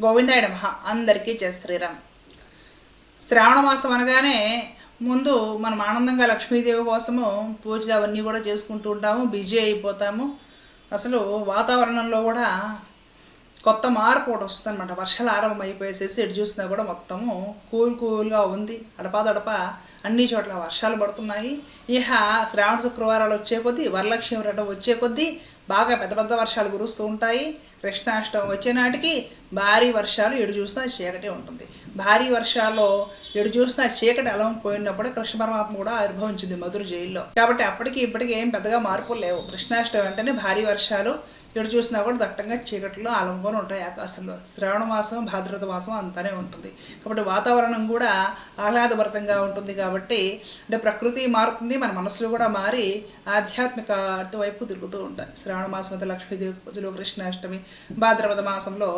గోవిందాయ మహా అందరికీ జయ శ్రీరామ్. శ్రావణ మాసం అనగానే ముందు మనం ఆనందంగా లక్ష్మీదేవి కోసము పూజలు అవన్నీ కూడా చేసుకుంటూ ఉంటాము బిజీ అయిపోతాము. అసలు వాతావరణంలో కూడా కొత్త మార్పు ఒకటి వస్తుంది అనమాట వర్షాలు ఆరంభం అయిపోయేసేసి ఎటు చూసినా కూడా మొత్తము కూల్ కూల్గా ఉంది. అడపాదడప అన్ని చోట్ల వర్షాలు పడుతున్నాయి. ఇహ శ్రావణ శుక్రవారాలు వచ్చే కొద్దీ వరలక్ష్మి వ్రతం వచ్చే కొద్దీ బాగా పెద్ద పెద్ద వర్షాలు కురుస్తూ ఉంటాయి. కృష్ణాష్టమి వచ్చే నాటికి భారీ వర్షాలు ఎడు చూసినా చీకటి ఉంటుంది. భారీ వర్షాల్లో ఎడు చూసినా చీకటి అలం పోయినప్పుడు కృష్ణ పరమాత్మ కూడా ఆవిర్భవించింది మధుర జైల్లో. కాబట్టి అప్పటికి ఇప్పటికీ ఏం పెద్దగా మార్పులు లేవు. కృష్ణాష్టమి అంటేనే భారీ వర్షాలు ఎటు చూసినా కూడా దట్టంగా చీకట్లో అలంకొని ఉంటాయి ఆకాశంలో. శ్రావణ మాసం భాద్రత మాసం అంతానే ఉంటుంది. కాబట్టి వాతావరణం కూడా ఆహ్లాదభరితంగా ఉంటుంది కాబట్టి అంటే ప్రకృతి మారుతుంది మన మనసులు కూడా మారి ఆధ్యాత్మిక వైపు తిరుగుతూ ఉంటాయి. శ్రావణ మాసం అయితే లక్ష్మీదేవి పూజలు కృష్ణాష్టమి భాద్రపద మాసంలో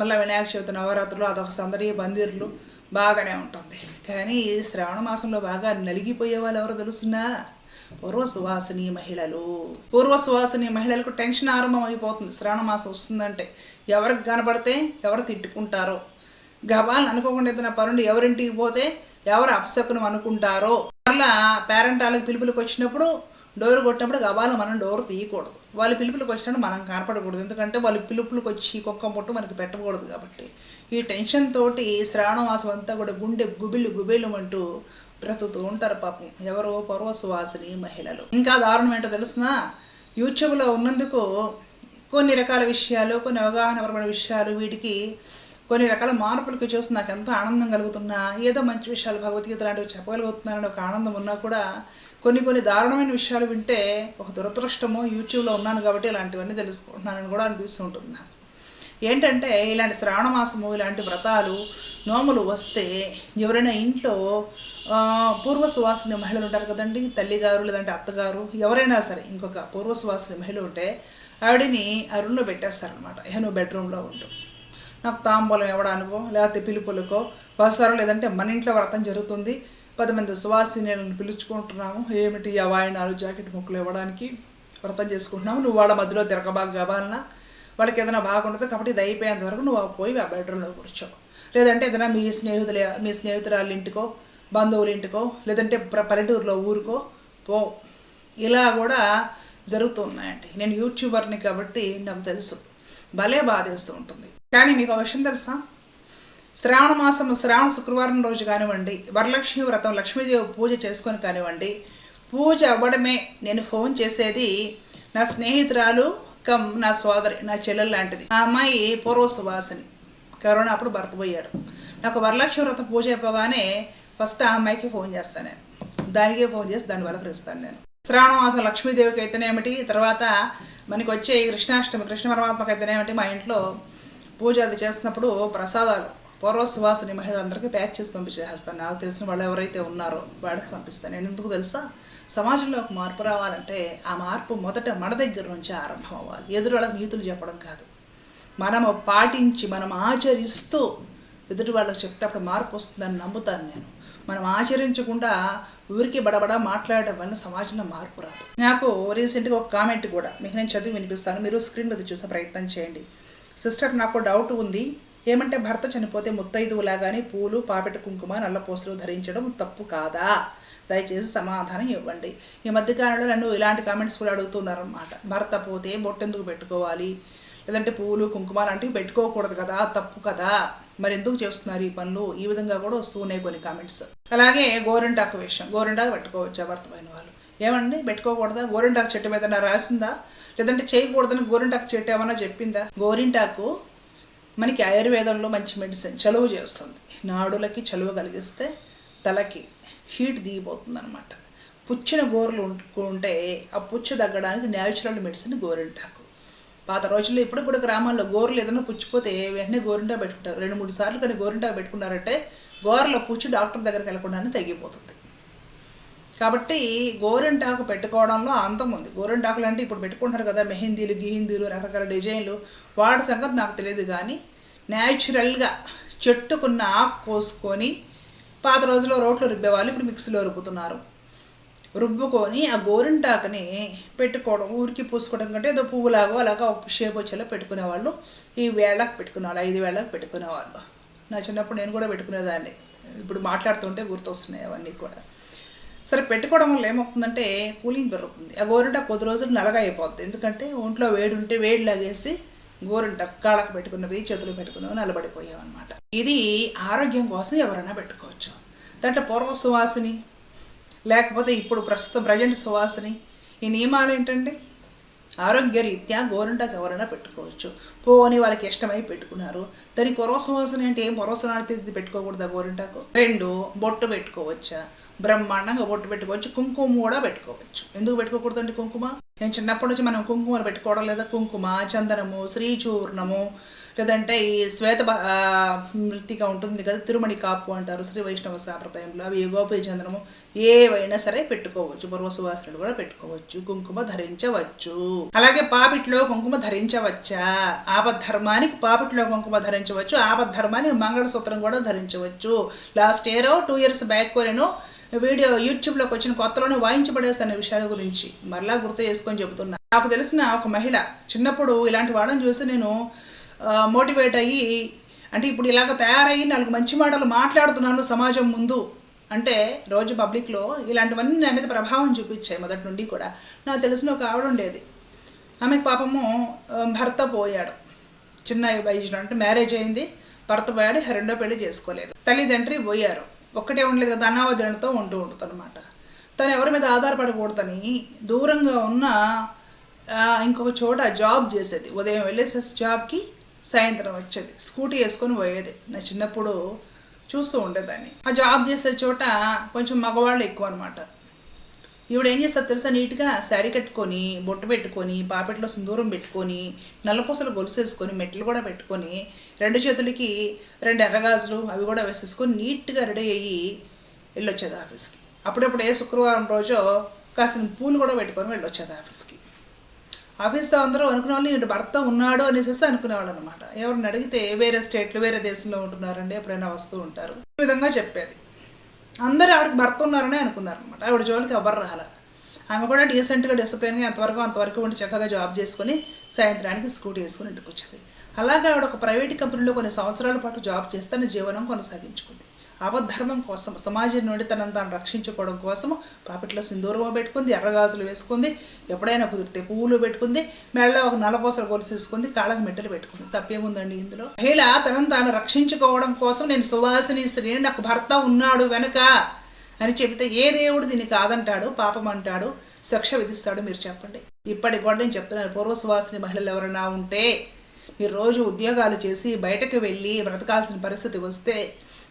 మళ్ళీ వినాయక చవితి నవరాత్రులు అదొక సందడి బందిర్లు బాగానే ఉంటుంది. కానీ శ్రావణ మాసంలో బాగా నలిగిపోయే వాళ్ళు ఎవరో తెలుసున్నా పూర్వసువాసిని మహిళలు. పూర్వసువాసిని మహిళలకు టెన్షన్ ఆరంభం అయిపోతుంది శ్రావణ మాసం వస్తుందంటే ఎవరికి కనబడితే ఎవరు తిట్టుకుంటారో. గవాలను అనుకోకుండా ఏదైనా పనుండి ఎవరింటికి పోతే ఎవరు అపశకునం అనుకుంటారో. మళ్ళా పేరెంట్ వాళ్ళకి పిలుపులకు వచ్చినప్పుడు డోర్ కొట్టినప్పుడు గబాలు మనం డోర్ తీయకూడదు. వాళ్ళ పిలుపులకు వచ్చినప్పుడు మనం కనపడకూడదు. ఎందుకంటే వాళ్ళ పిలుపులకు వచ్చి కుక్క పొట్టు మనకి పెట్టకూడదు కాబట్టి. ఈ టెన్షన్ తోటి శ్రావణ మాసం అంతా కూడా గుండె గుబిళ్ళు గుబిళ్ళు అంటూ బ్రతుకుతూ ఉంటారు పాపం. ఎవరో పర్వసువాసిని మహిళలు. ఇంకా దారుణం ఏంటో తెలుసునా? యూట్యూబ్లో ఉన్నందుకు కొన్ని రకాల విషయాలు కొన్ని అవగాహనపరమైన విషయాలు వీటికి కొన్ని రకాల మార్పులకి చూసి నాకు ఎంతో ఆనందం కలుగుతున్నా. ఏదో మంచి విషయాలు భగవద్గీత లాంటివి చెప్పగలుగుతున్నానని ఒక ఆనందం ఉన్నా కూడా కొన్ని కొన్ని దారుణమైన విషయాలు వింటే ఒక దురదృష్టము యూట్యూబ్లో ఉన్నాను కాబట్టి ఇలాంటివన్నీ తెలుసుకుంటున్నానని కూడా అనిపిస్తుంటుంది నాకు ఏంటంటే ఇలాంటి శ్రావణ మాసము ఇలాంటి వ్రతాలు నోములు వస్తే ఎవరైనా ఇంట్లో పూర్వ సువాసిని మహిళలు ఉంటారు కదండి తల్లిగారు లేదంటే అత్తగారు ఎవరైనా సరే ఇంకొక పూర్వ సువాసిని మహిళ ఉంటే ఆవిడని ఆ రూమ్లో పెట్టేస్తారనమాట ఇక నువ్వు బెడ్రూమ్లో ఉండు నాకు తాంబూలం ఇవ్వడానికో లేకపోతే పిలుపులకో వస్తారు లేదంటే మన ఇంట్లో వ్రతం జరుగుతుంది. పది మంది సువాసినీలను పిలుచుకుంటున్నాము. ఏమిటి ఆ వాయినాలు జాకెట్ ముక్కలు ఇవ్వడానికి వ్రతం చేసుకుంటున్నాము? నువ్వు వాళ్ళ మధ్యలో తిరగబాగా కావాలన్నా వాళ్ళకి ఏదైనా బాగుంటుంది కాబట్టి ఇది అయిపోయేంత వరకు నువ్వు పోయి ఆ బెడ్రూమ్లో కూర్చో. లేదంటే ఏదైనా మీ స్నేహితుల మీ స్నేహితురాళ్ళ ఇంటికో బంధువుల ఇంటికో లేదంటే పల్లెటూరులో ఊరికో పో. ఇలా కూడా జరుగుతున్నాయండి నేను యూట్యూబర్ని కాబట్టి నాకు తెలుసు. భలే బాధేస్తూ ఉంటుంది. కానీ మీకు ఒక విషయం తెలుసా? శ్రావణ మాసం శ్రావణ శుక్రవారం రోజు కానివ్వండి వరలక్ష్మి వ్రతం లక్ష్మీదేవి పూజ చేసుకొని కానివ్వండి పూజ అవ్వడమే నేను ఫోన్ చేసేది నా స్నేహితురాలు కమ్ నా సోదరి నా చెల్లెలు లాంటిది. ఆ అమ్మాయి పూర్వ సువాసిని కరోనా అప్పుడు భర్త పోయాడు నాకు వరలక్ష్మి వ్రతం పూజ అయిపోగానే ఫస్ట్ ఆ అమ్మాయికి ఫోన్ చేస్తాను నేను. దానికే ఫోన్ చేసి దాన్ని ఇస్తాను నేను. శ్రావణ మాసం లక్ష్మీదేవికి అయితేనేమిటి తర్వాత మనకి వచ్చే కృష్ణాష్టమి కృష్ణ పరమాత్మకి అయితేనేమిటి మా ఇంట్లో పూజ అది చేస్తున్నప్పుడు ప్రసాదాలు పూర్వ సువాసిని మహిళలందరికీ ప్యాక్ చేసి పంపించేస్తాను నాకు తెలిసిన వాళ్ళు ఎవరైతే ఉన్నారో వాళ్ళకి పంపిస్తాను. నేను ఎందుకు తెలుసా? సమాజంలో ఒక మార్పు రావాలంటే ఆ మార్పు మొదట మన దగ్గర నుంచి ఆరంభం అవ్వాలి. ఎదురు వాళ్ళకి నీతులు చెప్పడం కాదు. మనము పాటించి మనం ఆచరిస్తూ ఎదుటి వాళ్ళకి చెప్తే అప్పుడు మార్పు వస్తుందని నమ్ముతాను నేను. మనం ఆచరించకుండా ఊరికి బడబడా మాట్లాడడం వల్ల సమాజంలో మార్పు రాదు. నాకు రీసెంట్గా ఒక కామెంట్ కూడా మీకు నేను చదివి వినిపిస్తాను మీరు స్క్రీన్ మీద చూసే ప్రయత్నం చేయండి. సిస్టర్ నాకు డౌట్ ఉంది ఏమంటే భర్త చనిపోతే ముత్తైదువులాగానే పూలు పాపెట కుంకుమ నల్ల ధరించడం తప్పు కాదా? దయచేసి సమాధానం ఇవ్వండి. ఈ మధ్యకాలంలో నన్ను ఇలాంటి కామెంట్స్ కూడా అడుగుతున్నారన్నమాట. భర్త పోతే బొట్టెందుకు పెట్టుకోవాలి? లేదంటే పువ్వులు కుంకుమ లాంటివి పెట్టుకోకూడదు కదా తప్పు కదా. మరి ఎందుకు చేస్తున్నారు ఈ పనులు? ఈ విధంగా కూడా వస్తున్నాయి కొన్ని కామెంట్స్ అలాగే గోరింటాకు విషయం గోరింటాకు పెట్టుకోవచ్చు భర్తమైన వాళ్ళు. ఏమండి? పెట్టుకోకూడదా? గోరింటాకు చెట్టు మీద రాసిందా? లేదంటే చేయకూడదని గోరింటాకు చెట్టు ఏమన్నా చెప్పిందా? గోరింటాకు మనకి ఆయుర్వేదంలో మంచి మెడిసిన్ చలువ చేస్తుంది. నాడులకి చలువ కలిగిస్తే తలకి హీట్ దిగిపోతుంది అనమాట పుచ్చిన గోర్లు ఉంటే ఆ పుచ్చు తగ్గడానికి న్యాచురల్ మెడిసిన్ గోరింటాకు. పాత రోజుల్లో ఇప్పుడు కూడా గ్రామాల్లో గోర్లు ఏదైనా పుచ్చిపోతే వెంటనే గోరింటా పెట్టుకుంటారు. రెండు మూడు సార్లు కానీ గోరింటా పెట్టుకున్నారంటే గోరలో పుచ్చు డాక్టర్ దగ్గరికి వెళ్ళకుండానే తగ్గిపోతుంది కాబట్టి గోరింటాకు పెట్టుకోవడంలో అంతం ఉంది. గోరింటాకులు అంటే ఇప్పుడు పెట్టుకుంటారు కదా మెహందీలు గిహిందీలు రకరకాల డిజైన్లు. వాటి సంగతి నాకు తెలియదు కానీ న్యాచురల్గా చెట్టుకున్న ఆకు కోసుకొని పాత రోజుల్లో రోట్లో రుబ్బేవాళ్ళు ఇప్పుడు మిక్సీలో రుబ్బుతున్నారు. రుబ్బుకొని ఆ గోరింటాకుని పెట్టుకోవడం ఊరికి పూసుకోవడం కంటే ఏదో పువ్వులాగో అలాగా ఒక షేప్ వచ్చేలా పెట్టుకునేవాళ్ళు. ఈ వేళకు పెట్టుకునేవాళ్ళు ఐదు వేళకు పెట్టుకునేవాళ్ళు. నా చిన్నప్పుడు నేను కూడా పెట్టుకునేదాన్ని. ఇప్పుడు మాట్లాడుతుంటే గుర్తొస్తున్నాయి అవన్నీ కూడా. సరే పెట్టుకోవడం వల్ల ఏమవుతుందంటే కూలింగ్ పెరుగుతుంది. ఆ గోరింట కొద్ది రోజులు నలగా అయిపోద్ది. ఎందుకంటే ఒంట్లో వేడి ఉంటే వేడి లాగేసి గోరింట కాళ్ళకు పెట్టుకున్నవి చేతులు పెట్టుకున్నవి నలబడిపోయావన్నమాట ఇది ఆరోగ్యం కోసం ఎవరైనా పెట్టుకోవచ్చు. దాంట్లో పూర్వ సువాసిని లేకపోతే ఇప్పుడు ప్రస్తుతం ప్రజెంట్ సువాసని. ఈ నియమాలు ఏంటండి? ఆరోగ్యరీత్యా గోరింటాకు ఎవరైనా పెట్టుకోవచ్చు. పోని వాళ్ళకి ఇష్టమై పెట్టుకున్నారు. దానికి పొరవసవాసన అంటే ఏం? పొరవసనాలు పెట్టుకోకూడదా గోరింటాకు? రెండు బొట్టు పెట్టుకోవచ్చా? బ్రహ్మాండంగా బొట్టు పెట్టుకోవచ్చు. కుంకుమ కూడా పెట్టుకోవచ్చు. ఎందుకు పెట్టుకోకూడదండి కుంకుమ? నేను చిన్నప్పటి నుంచి మనం కుంకుమలు పెట్టుకోవడం లేదా కుంకుమ చందనము శ్రీచూర్ణము లేదంటే ఈ శ్వేత మృతిక ఉంటుంది కదా తిరుమణి కాపు అంటారు శ్రీ వైష్ణవ సాంప్రదాయంలో. అవి గోపి చంద్రము ఏవైనా సరే పెట్టుకోవచ్చు. పూర్వసువాసనుడు కూడా పెట్టుకోవచ్చు. కుంకుమ ధరించవచ్చు. అలాగే పాపిట్లో కుంకుమ ధరించవచ్చా? ఆపద్ధర్మానికి పాపిట్లో కుంకుమ ధరించవచ్చు. ఆపద్ధర్మానికి మంగళసూత్రం కూడా ధరించవచ్చు. Last year two years back నేను వీడియో యూట్యూబ్లోకి వచ్చిన కొత్తలోనే వాయించబడేసిన విషయాల గురించి. మరలా గుర్తు చేసుకొని చెబుతున్నా. నాకు తెలిసిన ఒక మహిళ చిన్నప్పుడు ఇలాంటి వాళ్ళని చూసి నేను మోటివేట్ అయ్యి అంటే ఇప్పుడు ఇలాగ తయారయ్యి నాలుగు మంచి మాటలు మాట్లాడుతున్నాను సమాజం ముందు అంటే రోజు పబ్లిక్లో ఇలాంటివన్నీ నా మీద ప్రభావం చూపించాయి మొదటి నుండి కూడా. నాకు తెలిసిన ఒక ఆవిడ ఉండేది. ఆమెకు పాపము భర్త పోయాడు. చిన్న వయసులో అంటే మ్యారేజ్ అయింది. భర్త పోయాడు రెండో పెళ్ళి చేసుకోలేదు. తల్లిదండ్రి పోయారు. ఒక్కటే ఉండలేదు కదా అనావధనతో ఉంటూ ఉంటుంది అనమాట తను ఎవరి మీద ఆధారపడకూడదని దూరంగా ఉన్న ఇంకొక చోట జాబ్ చేసేది. ఉదయం వెళ్ళేసేసి జాబ్కి సాయంత్రం వచ్చేది. స్కూటీ వేసుకొని పోయేది. నా చిన్నప్పుడు చూస్తూ ఉండేదాన్ని. ఆ జాబ్ చేసే చోట కొంచెం మగవాళ్ళు ఎక్కువ అనమాట ఈవిడ ఏం చేస్తారు తెలుసా? నీట్గా శారీ కట్టుకొని బొట్టు పెట్టుకొని పాపెట్లో సింధూరం పెట్టుకొని నల్లపూసలు గొలుసేసుకొని మెట్లు కూడా పెట్టుకొని రెండు చేతులకి రెండు ఎర్రగాజులు అవి కూడా వేసేసుకొని నీట్గా రెడీ అయ్యి వెళ్ళొచ్చేది ఆఫీస్కి. అప్పుడప్పుడు ఏ శుక్రవారం రోజో కాసిన పూలు కూడా పెట్టుకొని వెళ్ళొచ్చేది ఆఫీస్కి. ఆఫీస్లో అందరూ అనుకునే వాళ్ళు భర్త ఉన్నాడు అనేసి అనుకునేవాళ్ళు అనమాట ఎవరిని అడిగితే వేరే స్టేట్లు వేరే దేశంలో ఉంటున్నారండి ఎప్పుడైనా వస్తూ ఉంటారు. ఈ విధంగా చెప్పేది. అందరూ ఆవిడకి భర్త ఉన్నారని అనుకున్నారనమాట. ఆవిడ జోలికి ఎవరు రాల. ఆమె కూడా డీసెంట్గా డిసిప్లిన్గా ఎంతవరకు అంతవరకు ఉండి చక్కగా జాబ్ చేసుకొని సాయంత్రానికి స్కూటీ వేసుకొని ఇంటికి వచ్చేది. అలాగే ఆవిడ ఒక ప్రైవేట్ కంపెనీలో కొన్ని సంవత్సరాల పాటు జాబ్ చేస్తే జీవనం కొనసాగించుకుంది. అవధర్మం కోసం సమాజం నుండి తనను తాను రక్షించుకోవడం కోసం పాపిట్లో సింధూరం పెట్టుకుంది ఎర్రగాజులు వేసుకుంది ఎప్పుడైనా కుదిరితే పువ్వులు పెట్టుకుంది మెడలో ఒక నలపోసలు గొలుసు వేసుకుంది కాళ్ళకు మెట్టలు పెట్టుకుంది. తప్పేముందండి ఇందులో? మహిళ తనను తాను రక్షించుకోవడం కోసం నేను సువాసిని స్త్రీ నాకు భర్త ఉన్నాడు వెనక అని చెబితే ఏ దేవుడు దీన్ని కాదంటాడు పాపం అంటాడు శిక్ష విధిస్తాడు మీరు చెప్పండి. ఇప్పటికి కూడా నేను చెప్తున్నాను పూర్వ సువాసిని మహిళలు ఎవరైనా ఉంటే మీరు రోజు ఉద్యోగాలు చేసి బయటకు వెళ్ళి బ్రతకాల్సిన పరిస్థితి వస్తే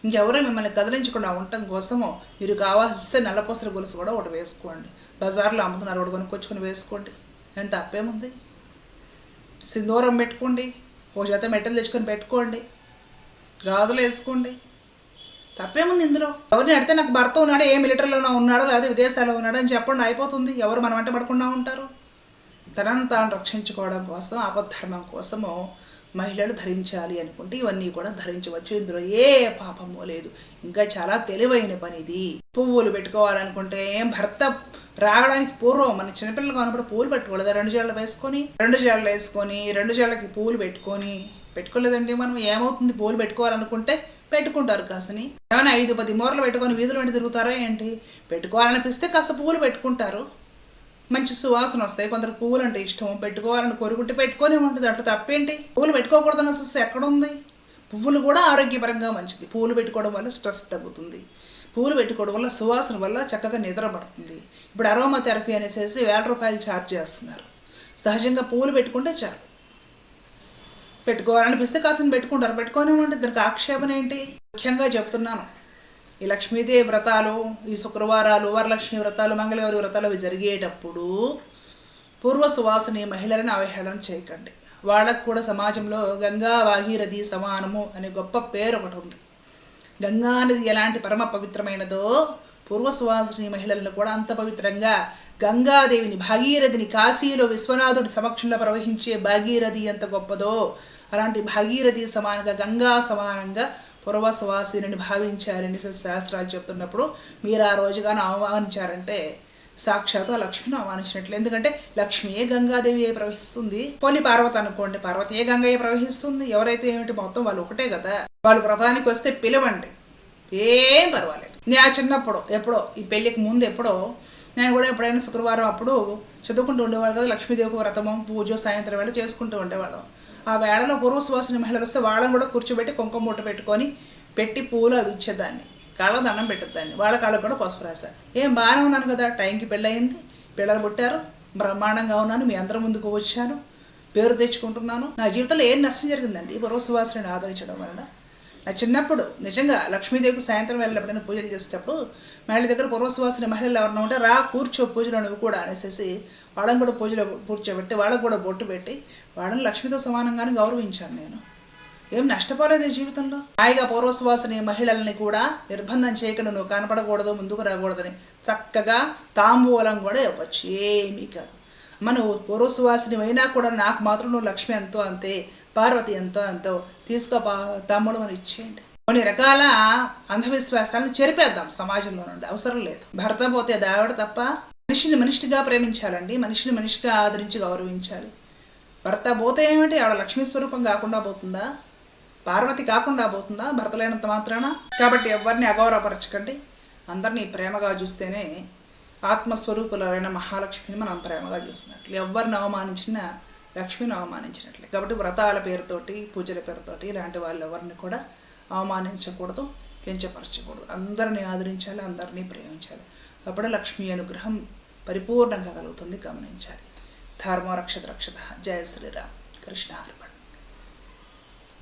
ఇంకెవరో మిమ్మల్ని కదిలించకుండా ఉండటం కోసము మీరు కావాల్సిస్తే నల్లపూసల గొలుసు కూడా ఒకటి వేసుకోండి. బజార్లో అమ్ముతున్నారు ఒకటి కొనుక్కొచ్చుకొని వేసుకోండి. ఎంత తప్పేముంది? సింధూరం పెట్టుకోండి. ఓ చేత మెట్టలు తెచ్చుకొని పెట్టుకోండి. గాజులు వేసుకోండి. తప్పేముంది ఇందులో? ఎవరిని అడిగితే నాకు భర్త ఉన్నాడు ఏ మిలిటరీలోనో ఉన్నాడో లేదా విదేశాల్లో ఉన్నాడో అని చెప్పండి అయిపోతుంది. ఎవరు మనం వెంట పడకుండా ఉంటారు? తనను తాను రక్షించుకోవడం కోసం ఆపద్ధర్మం కోసము మహిళలు ధరించాలి అనుకుంటే ఇవన్నీ కూడా ధరించవచ్చు. ఇందులో ఏ పాపము లేదు. ఇంకా చాలా తెలివైన పని ఇది. పువ్వులు పెట్టుకోవాలనుకుంటే భర్త రావడానికి పూర్వం మన చిన్నపిల్లలు కానప్పుడు పూలు పెట్టుకోలేదా. రెండు జడలు వేసుకొని రెండు జడలు వేసుకొని రెండు జడలకి పూలు పెట్టుకొని పెట్టుకోలేదండి మనం. ఏమవుతుంది? పూలు పెట్టుకోవాలనుకుంటే పెట్టుకుంటారు కాసుని. ఏమైనా ఐదు పది మూరలు పెట్టుకొని వీధులు వెంట తిరుగుతారా ఏంటి? పెట్టుకోవాలనిపిస్తే కాస్త పువ్వులు పెట్టుకుంటారు. మంచి సువాసన వస్తాయి. కొందరు పువ్వులు అంటే ఇష్టం పెట్టుకోవాలని కోరుకుంటే పెట్టుకొని ఉంటుంది. అట్లా తప్పేంటి? పువ్వులు పెట్టుకోకూడదన్న స్ట్రెస్ ఎక్కడ ఉంది పువ్వులు కూడా ఆరోగ్యపరంగా మంచిది. పువ్వులు పెట్టుకోవడం వల్ల స్ట్రెస్ తగ్గుతుంది. పువ్వులు పెట్టుకోవడం వల్ల సువాసన వల్ల చక్కగా నిద్ర పడుతుంది. ఇప్పుడు అరోమా థెరపీ అనేసి వేల రూపాయలు ఛార్జ్ చేస్తున్నారు. సహజంగా పువ్వులు పెట్టుకుంటే చాలు. పెట్టుకోవాలనిపిస్తే కాసిన పెట్టుకుంటారు. పెట్టుకోనివ్వండి దానికి ఆక్షేపణ ఏంటి? ముఖ్యంగా చెప్తున్నాను. ఈ లక్ష్మీదేవి వ్రతాలు ఈ శుక్రవారాలు వరలక్ష్మి వ్రతాలు మంగళవారి వ్రతాలు అవి జరిగేటప్పుడు పూర్వ సువాసని మహిళలను అవహేళన చేయకండి. వాళ్ళకు కూడా సమాజంలో గంగా భాగీరథి సమానము అనే గొప్ప పేరు ఒకటి ఉంది. గంగా నది ఎలాంటి పరమ పవిత్రమైనదో పూర్వ సువాసిని మహిళలను కూడా అంత పవిత్రంగా గంగాదేవిని భాగీరథిని కాశీలో విశ్వనాథుడి సమక్షంలో ప్రవహించే భాగీరథి ఎంత గొప్పదో అలాంటి భాగీరథి సమానంగా గంగా సమానంగా పూర్వ భావించారని శాస్త్రాలు చెప్తున్నప్పుడు మీరు ఆ రోజుగానే అవమానించారంటే సాక్షాత్ లక్ష్మిని అవమానించినట్లు. ఎందుకంటే లక్ష్మియే గంగాదేవి అయి ప్రవహిస్తుంది? పోనీ పార్వతి అనుకోండి. పార్వతీయే గంగయ్య ప్రవహిస్తుంది? ఎవరైతే ఏమిటి మొత్తం వాళ్ళు ఒకటే కదా? వాళ్ళు వ్రతానికి వస్తే పిలవండి. ఏం పర్వాలేదు. నేను చిన్నప్పుడు ఎప్పుడో ఈ పెళ్ళికి ముందు ఎప్పుడో నేను కూడా ఎప్పుడైనా శుక్రవారం అప్పుడు చదువుకుంటూ ఉండేవాళ్ళు కదా. లక్ష్మీదేవికి వ్రతము పూజ సాయంత్రం వేళ చేసుకుంటూ ఉండేవాళ్ళం. ఆ వేళలో పూర్వసువాసిన మహిళలు వస్తే వాళ్ళని కూడా కూర్చోబెట్టి కుంకుమ మూట పెట్టుకొని పెట్టి పూలు అవి ఇచ్చేదాన్ని కాళ్ళకు దండం పెట్టేదాన్ని వాళ్ళ కాళ్ళకు కూడా పసుపు రాశారు ఏం బాగానే ఉన్నాను కదా? టైంకి పెళ్ళయింది. పిల్లలు పుట్టారు. బ్రహ్మాండంగా ఉన్నాను. మీ అందరి ముందుకు వచ్చాను. పేరు తెచ్చుకుంటున్నాను. నా జీవితంలో ఏం నష్టం జరిగిందండి? పూర్వసువాసుని ఆదరించడం వలన. నా చిన్నప్పుడు నిజంగా లక్ష్మీదేవికి సాయంత్రం వేళ పూజలు చేసేటప్పుడు మహిళల దగ్గర పూర్వసువాసిన మహిళలు ఎవరైనా ఉంటే రా కూర్చో పూజలో నువ్వు కూడా అనేసి వాళ్ళని కూడా పూజలో కూర్చోబెట్టి వాళ్ళకు కూడా బొట్టు పెట్టి వాళ్ళని లక్ష్మితో సమానంగానే గౌరవించాను నేను. ఏం నష్టపోలేదు జీవితంలో? హాయిగా పూర్వశ్వాసని మహిళల్ని కూడా నిర్బంధం చేయకుండా నువ్వు కనపడకూడదు ముందుకు రాకూడదని చక్కగా తాంబూలం కూడా ఇవ్వచ్చు. ఏమీ కాదు. అమ్మ నువ్వు అయినా కూడా నాకు మాత్రం నువ్వు లక్ష్మి ఎంతో అంతే పార్వతి ఎంతో అంతో తీసుకో తమ్ముడు మనం అని ఇచ్చేయండి. కొన్ని రకాల అంధవిశ్వాసాలను చెరిపేద్దాం సమాజంలో నుండి. అవసరం లేదు. భర్త పోతే దావిడ తప్ప మనిషిని మనిషిగా ప్రేమించాలండి మనిషిని మనిషిగా ఆదరించి గౌరవించాలి. భర్త పోతే ఏమిటి? ఆవిడ లక్ష్మీ స్వరూపం కాకుండా పోతుందా? పార్వతి కాకుండా పోతుందా? భర్త లేనంత మాత్రాన? కాబట్టి ఎవరిని అగౌరవపరచకండి. అందరినీ ప్రేమగా చూస్తేనే ఆత్మస్వరూపులైన మహాలక్ష్మిని మనం ప్రేమగా చూస్తున్నట్లు. ఎవరిని అవమానించినా లక్ష్మిని అవమానించినట్లే. కాబట్టి వ్రతాల పేరుతోటి పూజల పేరుతోటి ఇలాంటి వాళ్ళు ఎవరిని కూడా అవమానించకూడదు కించపరచకూడదు. అందరినీ ఆదరించాలి అందరినీ ప్రేమించాలి. అప్పుడే లక్ష్మీ అనుగ్రహం పరిపూర్ణంగా కలుగుతుంది. గమనించాలి. ధర్మ రక్షత రక్షత జయ శ్రీరామ్. కృష్ణ